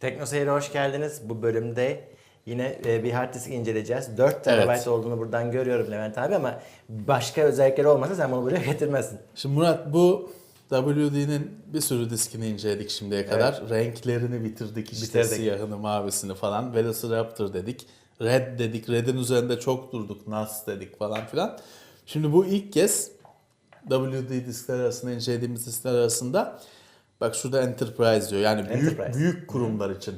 Tekno Seyir'e hoş geldiniz. Bu bölümde yine e, bir hard disk inceleyeceğiz. 4 TB Evet. olduğunu buradan görüyorum Levent abi ama başka özellikleri olmasa sen bunu buraya getirmezsin. Şimdi Murat bu WD'nin bir sürü diskini inceledik şimdiye kadar. Renklerini bitirdik işte Bitirdik. siyahını, mavisini falan. Velociraptor dedik. Red dedik. Red'in üzerinde çok durduk. NAS dedik falan filan. Şimdi bu ilk kez WD diskler arasında incelediğimiz diskler arasında bak şurada Enterprise diyor. Yani büyük Enterprise. büyük kurumlar için,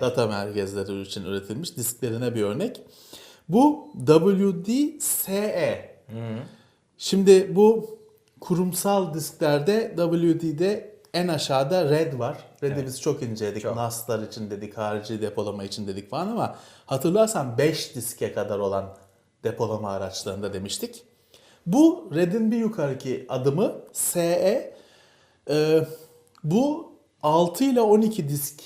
data merkezleri için üretilmiş disklerine bir örnek. Bu WD-SE. Şimdi bu kurumsal disklerde WD'de en aşağıda Red var. Red'i biz çok inceledik. Çok. NAS'lar için dedik, harici depolama için dedik falan ama hatırlarsan 5 diske kadar olan depolama araçlarında demiştik. Bu Red'in bir yukarıki adımı SE. Ee, bu 6 ile 12 disk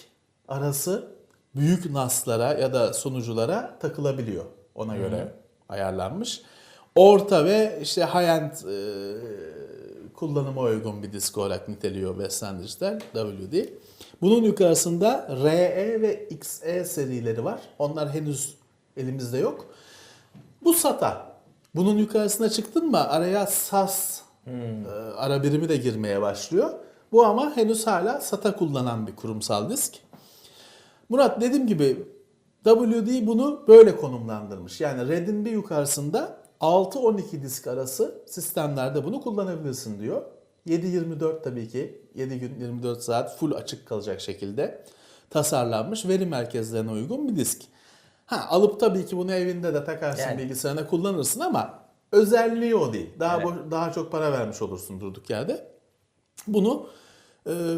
arası büyük NAS'lara ya da sunuculara takılabiliyor. Ona göre ayarlanmış. Orta ve işte high-end e, kullanıma uygun bir disk olarak niteliyor Western Digital WD. Bunun yukarısında RE ve XE serileri var. Onlar henüz elimizde yok. Bu SATA. Bunun yukarısına çıktın mı araya SAS e, ara birimi de girmeye başlıyor. Bu ama henüz hala SATA kullanan bir kurumsal disk. Murat dediğim gibi WD bunu böyle konumlandırmış. Yani Red'in bir yukarısında 6-12 disk arası sistemlerde bunu kullanabilirsin diyor. 7-24 tabii ki 7 gün 24 saat full açık kalacak şekilde tasarlanmış veri merkezlerine uygun bir disk. Ha alıp tabii ki bunu evinde de takarsın Yani. bilgisayarına kullanırsın ama özelliği o değil. Daha Evet. daha çok para vermiş olursun durduk yerde. Bunu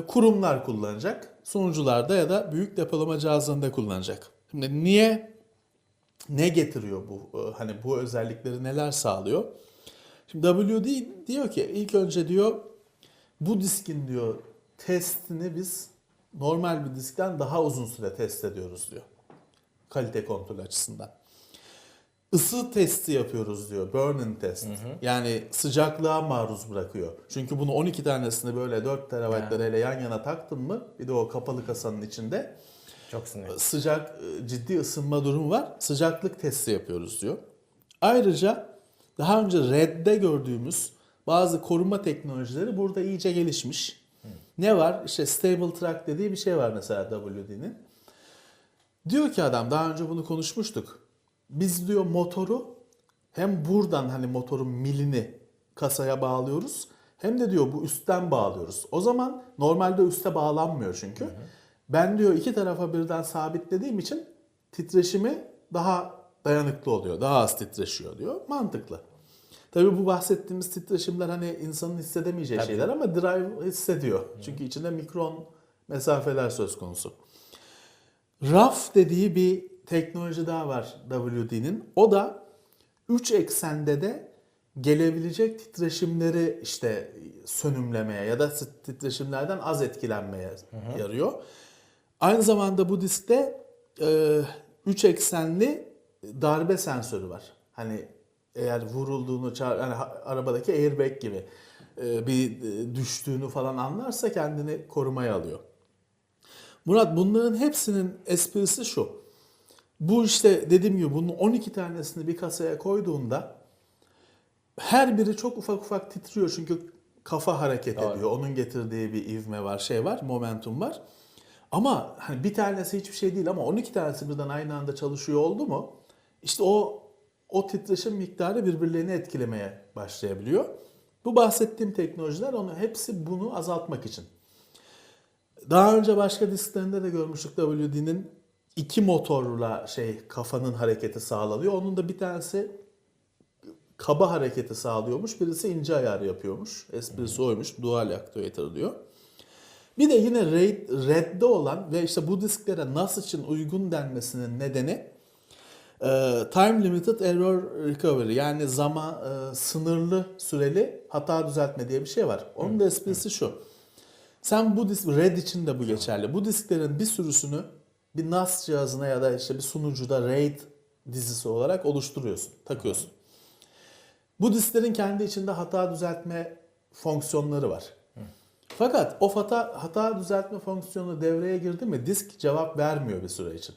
kurumlar kullanacak. Sunucularda ya da büyük depolama cihazlarında kullanacak. Şimdi niye ne getiriyor bu e, hani bu özellikleri neler sağlıyor? Şimdi WD diyor ki ilk önce diyor bu diskin diyor testini biz normal bir diskten daha uzun süre test ediyoruz diyor. Kalite kontrol açısından. Isı testi yapıyoruz diyor. Burn-in test. Yani sıcaklığa maruz bırakıyor. Çünkü bunu 12 tanesini böyle 4 terabaytları hele yan yana taktın mı bir de o kapalı kasanın içinde Çok sinirli. sıcak e, ciddi ısınma durumu var. Sıcaklık testi yapıyoruz diyor. Ayrıca daha önce RED'de gördüğümüz bazı koruma teknolojileri burada iyice gelişmiş. Ne var? İşte Stable Track dediği bir şey var mesela WD'nin. Diyor ki adam daha önce bunu konuşmuştuk. Biz diyor motoru hem buradan hani motorun milini kasaya bağlıyoruz hem de diyor bu üstten bağlıyoruz. O zaman normalde üste bağlanmıyor çünkü. Ben diyor iki tarafa birden sabitlediğim için titreşimi daha dayanıklı oluyor. Daha az titreşiyor diyor. Mantıklı. Tabii bu bahsettiğimiz titreşimler hani insanın hissedemeyeceği Tabii. şeyler ama drive hissediyor. Çünkü içinde mikron mesafeler söz konusu. RAF dediği bir teknoloji daha var WD'nin. O da 3 eksende de gelebilecek titreşimleri işte sönümlemeye ya da titreşimlerden az etkilenmeye yarıyor. Aynı zamanda bu diskte 3 eksenli darbe sensörü var. Hani eğer vurulduğunu çağır, ha- arabadaki airbag gibi e, bir e, düştüğünü falan anlarsa kendini korumaya alıyor. Murat bunların hepsinin esprisi şu. Bu işte dediğim gibi bunun 12 tanesini bir kasaya koyduğunda her biri çok ufak ufak titriyor çünkü kafa hareket Doğru. ediyor. Onun getirdiği bir ivme var, şey var, momentum var. Ama hani bir tanesi hiçbir şey değil ama 12 tanesi birden aynı anda çalışıyor oldu mu? İşte o o titreşim miktarı birbirlerini etkilemeye başlayabiliyor. Bu bahsettiğim teknolojiler onu hepsi bunu azaltmak için. Daha önce başka disklerinde de görmüştük WD'nin iki motorla şey kafanın hareketi sağlanıyor. Onun da bir tanesi kaba hareketi sağlıyormuş. Birisi ince ayar yapıyormuş. Esprisi oymuş. Dual actuator diyor. Bir de yine Red, Red'de olan ve işte bu disklere NAS için uygun denmesinin nedeni e, Time Limited Error Recovery yani zaman e, sınırlı süreli hata düzeltme diye bir şey var. Onun da esprisi şu. Sen bu disk, Red için de bu geçerli. Bu disklerin bir sürüsünü bir NAS cihazına ya da işte bir sunucuda RAID dizisi olarak oluşturuyorsun, takıyorsun. Bu disklerin kendi içinde hata düzeltme fonksiyonları var. Fakat o hata, hata düzeltme fonksiyonu devreye girdi mi disk cevap vermiyor bir süre için.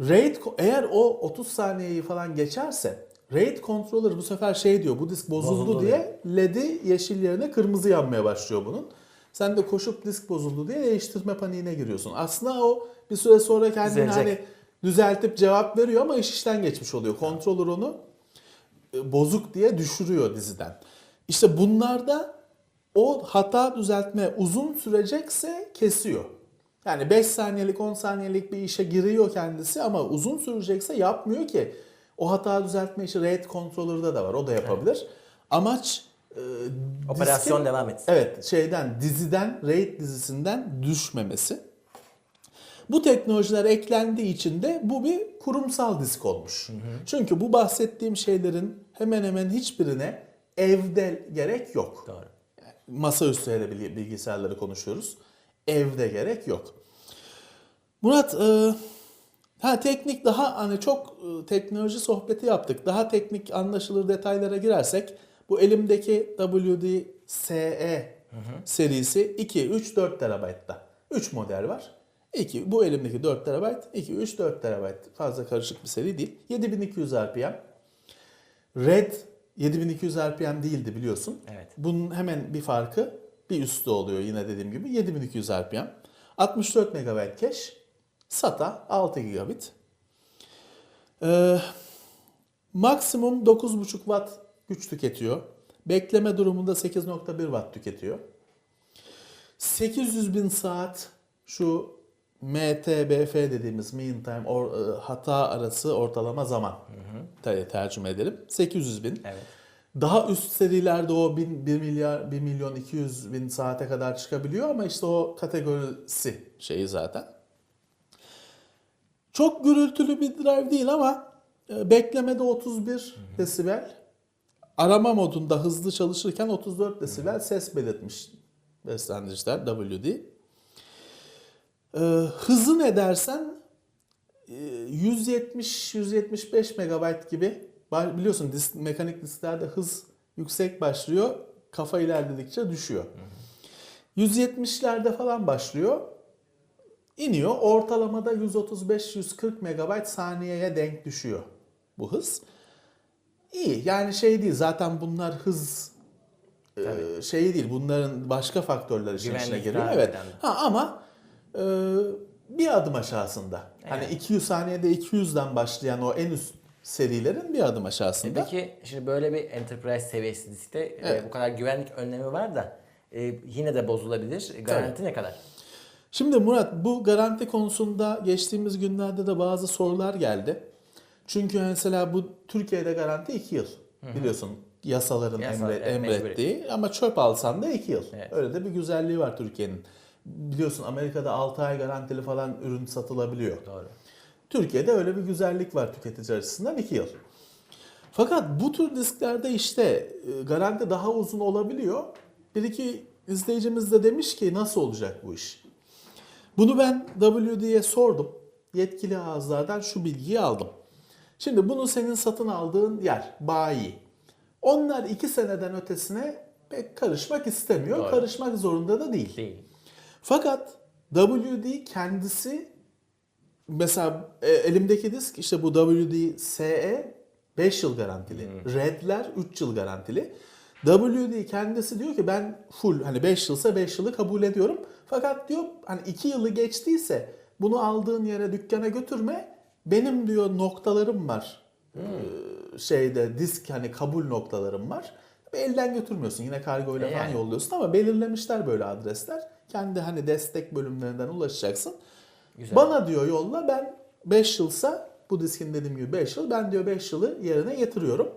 RAID eğer o 30 saniyeyi falan geçerse RAID controller bu sefer şey diyor bu disk bozuldu, Bozuldu diye LED'i yeşil yerine kırmızı yanmaya başlıyor bunun. Sen de koşup disk bozuldu diye değiştirme paniğine giriyorsun. Aslında o bir süre sonra kendini Düzelecek. hani düzeltip cevap veriyor ama iş işten geçmiş oluyor. Controller onu e, bozuk diye düşürüyor diziden. İşte bunlarda o hata düzeltme uzun sürecekse kesiyor. Yani 5 saniyelik 10 saniyelik bir işe giriyor kendisi ama uzun sürecekse yapmıyor ki. O hata düzeltme işi RAID controller'da da var. O da yapabilir. Amaç e, Operasyon diskin- devam etsin. Evet şeyden diziden RAID dizisinden düşmemesi. Bu teknolojiler eklendiği için de bu bir kurumsal disk olmuş. Çünkü bu bahsettiğim şeylerin hemen hemen hiçbirine evde gerek yok. Doğru. Masaüstü hele bilgi- bilgisayarları konuşuyoruz. Evde gerek yok. Murat, e, ha teknik daha hani çok e, teknoloji sohbeti yaptık. Daha teknik anlaşılır detaylara girersek bu elimdeki WD-SE serisi 2, 3, 4 terabaytta. 3 model var. 2, bu elimdeki 4 terabayt, 2, 3, 4 terabayt. Fazla karışık bir seri değil. 7200 RPM. Red 7200 RPM değildi biliyorsun. Evet. Bunun hemen bir farkı bir üstü oluyor yine dediğim gibi 7200 RPM. 64 MB cache. SATA 6 gigabit. Ee, maksimum 9.5 Watt güç tüketiyor. Bekleme durumunda 8.1 Watt tüketiyor. 800 bin saat şu MTBF dediğimiz mean time or, e, hata arası ortalama zaman Te- tercüme edelim. 800 bin. Evet. Daha üst serilerde o 1, 1 milyar 1 milyon 200 bin saate kadar çıkabiliyor ama işte o kategorisi şeyi zaten. Çok gürültülü bir drive değil ama e, beklemede 31 desibel. Arama modunda hızlı çalışırken 34 desibel ses belirtmiş beslendiriciler WD. Ee, hızı ne dersen e, 170-175 megabayt gibi biliyorsun disk, mekanik disklerde hız yüksek başlıyor kafa ilerledikçe düşüyor. 170'lerde falan başlıyor iniyor ortalamada 135-140 megabayt saniyeye denk düşüyor bu hız. İyi yani şey değil zaten bunlar hız e, şeyi değil bunların başka faktörler işin içine giriyor. daha Evet. önemli. Ha ama e, bir adım aşağısında. Hani Yani. 200 saniyede 200'den başlayan o en üst serilerin bir adım E aşağısında. Peki şimdi böyle bir enterprise seviyesi diskte e, bu kadar güvenlik önlemi var da e, yine de bozulabilir. Garanti ne kadar? Şimdi Murat bu garanti konusunda geçtiğimiz günlerde de bazı sorular geldi. Çünkü mesela bu Türkiye'de garanti 2 yıl. Biliyorsun yasaların Yasa, emre- evet, emrettiği ama çöp alsan da 2 yıl. Evet. Öyle de bir güzelliği var Türkiye'nin. Biliyorsun Amerika'da 6 ay garantili falan ürün satılabiliyor. Doğru. Türkiye'de öyle bir güzellik var tüketici açısından 2 yıl. Fakat bu tür disklerde işte e, garanti daha uzun olabiliyor. Bir iki izleyicimiz de demiş ki nasıl olacak bu iş? Bunu ben WD'ye sordum. Yetkili ağızlardan şu bilgiyi aldım. Şimdi bunu senin satın aldığın yer, bayi. Onlar iki seneden ötesine pek karışmak istemiyor. Doğru. Karışmak zorunda da değil. Değil. Fakat WD kendisi mesela e, elimdeki disk işte bu WD SE 5 yıl garantili. Red'ler 3 yıl garantili. WD kendisi diyor ki ben full hani 5 yılsa 5 yılı kabul ediyorum. Fakat diyor hani 2 yılı geçtiyse bunu aldığın yere dükkana götürme. Benim diyor noktalarım var. Ee, şeyde disk hani kabul noktalarım var. Elden götürmüyorsun. Yine kargo ile E falan yani. yolluyorsun ama belirlemişler böyle adresler. Kendi hani destek bölümlerinden ulaşacaksın. Güzel. Bana diyor yolla ben 5 yılsa bu diskin dediğim gibi 5 yıl ben diyor 5 yılı yerine getiriyorum.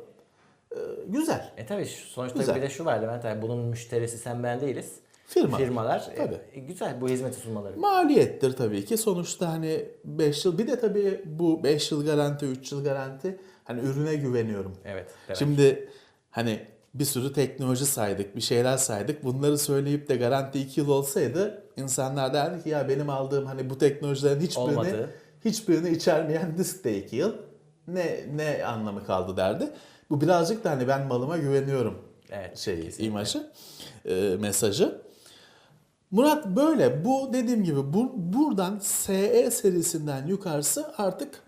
Ee, güzel. E tabii sonuçta Güzel. bir de şu var Levent abi bunun müşterisi sen ben değiliz. Firma. Firmalar. E, Tabii. e, güzel bu hizmeti sunmaları. Maliyettir tabii ki. Sonuçta hani 5 yıl bir de tabii bu 5 yıl garanti 3 yıl garanti hani ürüne güveniyorum. Evet. demek. Şimdi hani bir sürü teknoloji saydık, bir şeyler saydık. Bunları söyleyip de garanti 2 yıl olsaydı insanlar derdi ki ya benim aldığım hani bu teknolojilerin hiçbirini Olmadı. hiçbirini içermeyen disk de 2 yıl. Ne ne anlamı kaldı derdi. Bu birazcık da hani ben malıma güveniyorum Evet, şeyi, kesinlikle. imajı, e, mesajı. Murat böyle. Bu dediğim gibi bu, buradan SE serisinden yukarısı artık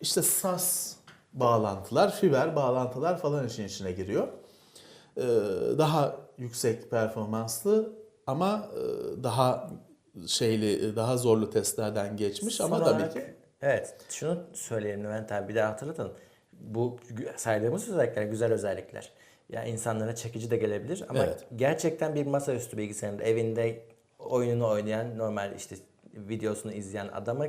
işte SAS bağlantılar, fiber bağlantılar falan işin içine giriyor. Ee, daha yüksek performanslı ama e, daha şeyli, daha zorlu testlerden geçmiş ama Son tabii olarak- ki Evet, şunu söyleyelim Levent abi bir daha hatırlatın. Bu saydığımız özellikler güzel özellikler. Ya insanlara çekici de gelebilir ama Evet. gerçekten bir masaüstü bilgisayarında evinde oyununu oynayan normal işte videosunu izleyen adama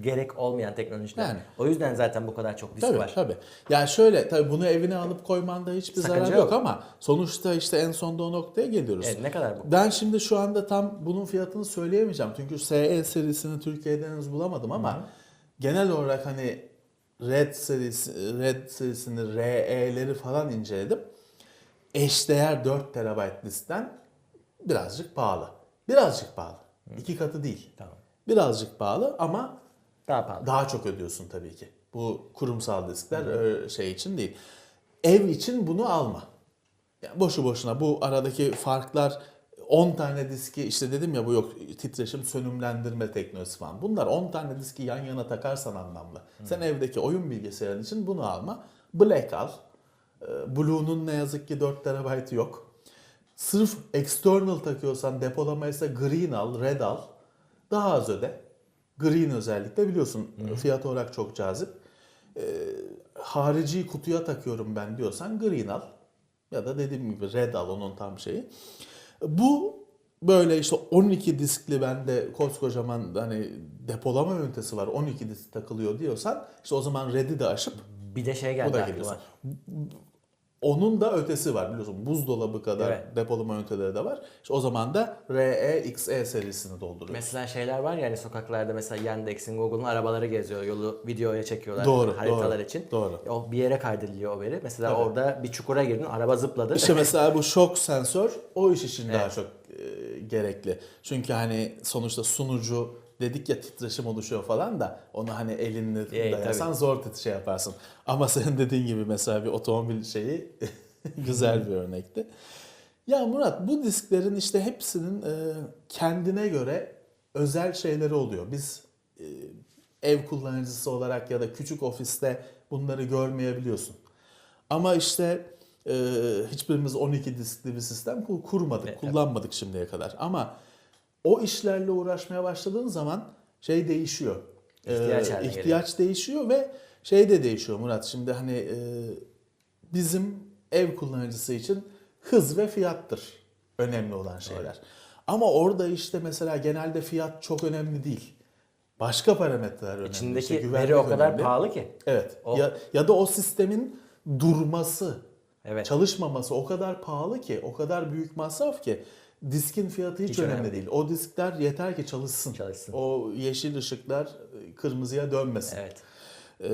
gerek olmayan teknolojiler. Yani. O yüzden zaten bu kadar çok disk Tabii var. tabii. Yani şöyle tabii bunu evine alıp koymanda hiçbir Sakınca zarar yok yok. ama sonuçta işte en sonunda o noktaya geliyoruz. Evet, ne kadar bu? Ben şimdi şu anda tam bunun fiyatını söyleyemeyeceğim. Çünkü SE serisini Türkiye'de henüz bulamadım ama genel olarak hani Red serisi, Red serisini RE'leri falan inceledim. Eşdeğer 4 TB diskten birazcık pahalı. Birazcık pahalı. İki katı değil. Tamam. Birazcık pahalı ama Daha pahalı. daha çok ödüyorsun tabii ki. Bu kurumsal diskler öyle şey için değil. Ev için bunu alma. Yani boşu boşuna bu aradaki farklar 10 tane diski işte dedim ya bu yok titreşim sönümlendirme teknolojisi falan. Bunlar 10 tane diski yan yana takarsan anlamlı. Sen evdeki oyun bilgisayarın için bunu alma. Black al. Ee, Blue'nun ne yazık ki 4 TB yok. Sırf external takıyorsan depolama ise green al, red al. Daha az öde. Green özellikle biliyorsun fiyat olarak çok cazip. Ee, harici kutuya takıyorum ben diyorsan green al. Ya da dediğim gibi red al onun tam şeyi. Bu böyle işte 12 diskli bende koskocaman hani depolama ünitesi var 12 disk takılıyor diyorsan işte o zaman red'i de aşıp Bir de şey bu geldi da aklıma. Onun da ötesi var biliyorsun. Buzdolabı kadar Evet. depolama üniteleri de var. İşte o zaman da RE XE serisini dolduruyor. Mesela şeyler var ya hani sokaklarda mesela Yandex'in, Google'un arabaları geziyor. Yolu videoya çekiyorlar Doğru, haritalar doğru, için. doğru. O bir yere kaydediliyor o veri. Mesela Tabii. orada bir çukura girdin, araba zıpladı. İşte mesela bu şok sensör o iş için daha Evet. çok e, gerekli. Çünkü hani sonuçta sunucu dedik ya titreşim oluşuyor falan da onu hani elinle E, dayasan zor şey yaparsın. Ama senin dediğin gibi mesela bir otomobil şeyi güzel bir örnekti. Ya Murat bu disklerin işte hepsinin e, kendine göre özel şeyleri oluyor. Biz e, ev kullanıcısı olarak ya da küçük ofiste bunları görmeyebiliyorsun. Ama işte hiçbirimiz 12 diskli bir sistem kur- kurmadık, Evet, kullanmadık şimdiye kadar. Ama o işlerle uğraşmaya başladığın zaman şey değişiyor. İhtiyaç haline ihtiyaç değişiyor ve şey de değişiyor Murat. Şimdi hani e, bizim ev kullanıcısı için hız ve fiyattır önemli olan şeyler. Ama orada işte mesela genelde fiyat çok önemli değil. Başka parametreler önemli. İçindeki İşte veri o kadar önemli. pahalı ki. Evet. O- Ya, ya da o sistemin durması, Evet. çalışmaması o kadar pahalı ki, o kadar büyük masraf ki diskin fiyatı hiç, Hiç önemli, önemli değil. O diskler yeter ki çalışsın. Çalışsın. O yeşil ışıklar e, kırmızıya dönmesin. Evet. Ee,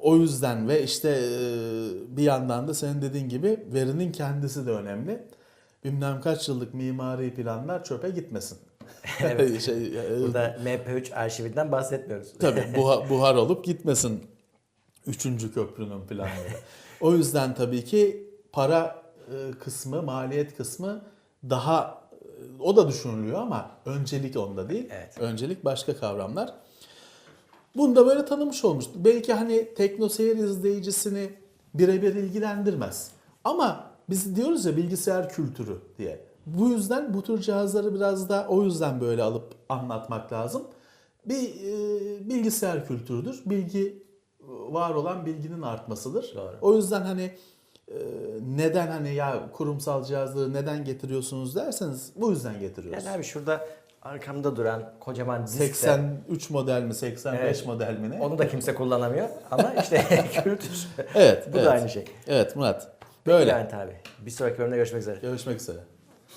o yüzden ve işte e, bir yandan da senin dediğin gibi verinin kendisi de önemli. Bilmem kaç yıllık mimari planlar çöpe gitmesin. Evet. şey, e, Burada MP3 arşivinden bahsetmiyoruz. Tabii buhar, buhar olup gitmesin üçüncü köprünün planları. o yüzden tabii ki para kısmı, maliyet kısmı daha o da düşünülüyor ama öncelik onda değil. Evet. Öncelik başka kavramlar. Bunu da böyle tanımış olmuş. Belki hani teknoseyir izleyicisini birebir ilgilendirmez. Ama biz diyoruz ya bilgisayar kültürü diye. Bu yüzden bu tür cihazları biraz da o yüzden böyle alıp anlatmak lazım. Bir e, bilgisayar kültürüdür. Bilgi var olan bilginin artmasıdır. Doğru. O yüzden hani e, neden hani ya kurumsal cihazları neden getiriyorsunuz derseniz bu yüzden getiriyoruz. Yani abi şurada arkamda duran kocaman disk de- 83 model mi 85 Evet. model mi ne? Onu da kimse kullanamıyor ama işte kültür. Evet. Bu evet. da aynı şey. Evet Murat. Böyle. Levent abi. Bir sonraki bölümde görüşmek üzere. Görüşmek üzere.